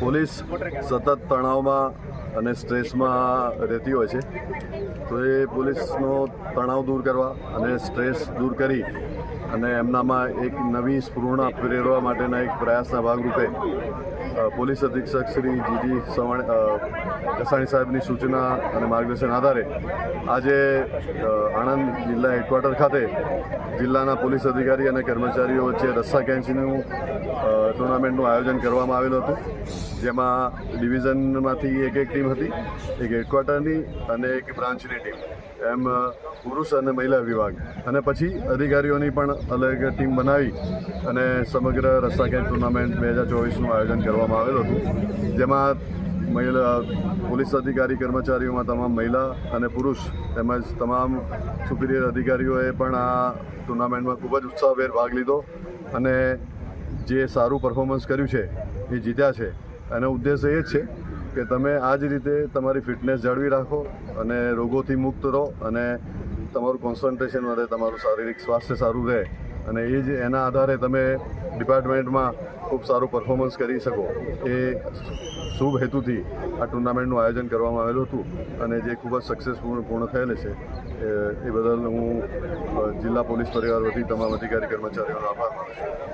Police સતત તણાવમાં અને સ્ટ્રેસમાં રહેતી હોય છે. તો એ પોલીસનો તણાવ દૂર કરવા અને સ્ટ્રેસ દૂર કરી અને એમનામાં એક નવી સ્ફૂર્ણા પ્રેરવા માટેના એક પ્રયાસના ભાગરૂપે પોલીસ અધિક્ષક શ્રી જીજી સવાણ કસાણી સાહેબની સૂચના અને માર્ગદર્શન આધારે આજે આણંદ જિલ્લા હેડક્વાર્ટર ખાતે જિલ્લાના પોલીસ અધિકારી અને કર્મચારીઓ વચ્ચે રસ્સા કેન્ચીનું ટુર્નામેન્ટનું આયોજન કરવામાં આવેલું હતું. જેમાં ડિવિઝનમાંથી એક એક ટીમ હતી, એક હેડક્વાર્ટરની અને એક બ્રાન્ચની ટીમ. એમ, પુરુષ અને મહિલા વિભાગ. અને પછી અધિકારીઓની પણ અલગ ટીમ બનાવી અને સમગ્ર રસ્સા કેન્ચ ટુર્નામેન્ટ બે હજાર ચોવીસનું આયોજન કરવામાં આવેલું હતું. જેમાં મહિલા, પોલીસ અધિકારી, કર્મચારીઓમાં તમામ મહિલા અને પુરુષ તેમજ તમામ સુપિરિયર અધિકારીઓએ પણ આ ટુર્નામેન્ટમાં ખૂબ જ ઉત્સાહભેર ભાગ લીધો અને જે સારું પરફોર્મન્સ કર્યું છે, એ જીત્યા છે. એનો ઉદ્દેશ એ જ છે કે તમે આ જ રીતે તમારી ફિટનેસ જાળવી રાખો અને રોગોથી મુક્ત રહો અને તમારું કોન્સન્ટ્રેશન વધે, તમારું શારીરિક સ્વાસ્થ્ય સારું રહે અને એ જ એના આધારે તમે ડિપાર્ટમેન્ટમાં ખૂબ સારું પરફોર્મન્સ કરી શકો. એ શુભ હેતુથી આ ટુર્નામેન્ટનું આયોજન કરવામાં આવેલું હતું અને જે ખૂબ જ સક્સેસફુલ પૂર્ણ થયેલ છે, એ બદલ હું જિલ્લા પોલીસ પરિવાર વતી તમામ અધિકારી કર્મચારીઓનો આભાર માનું છું.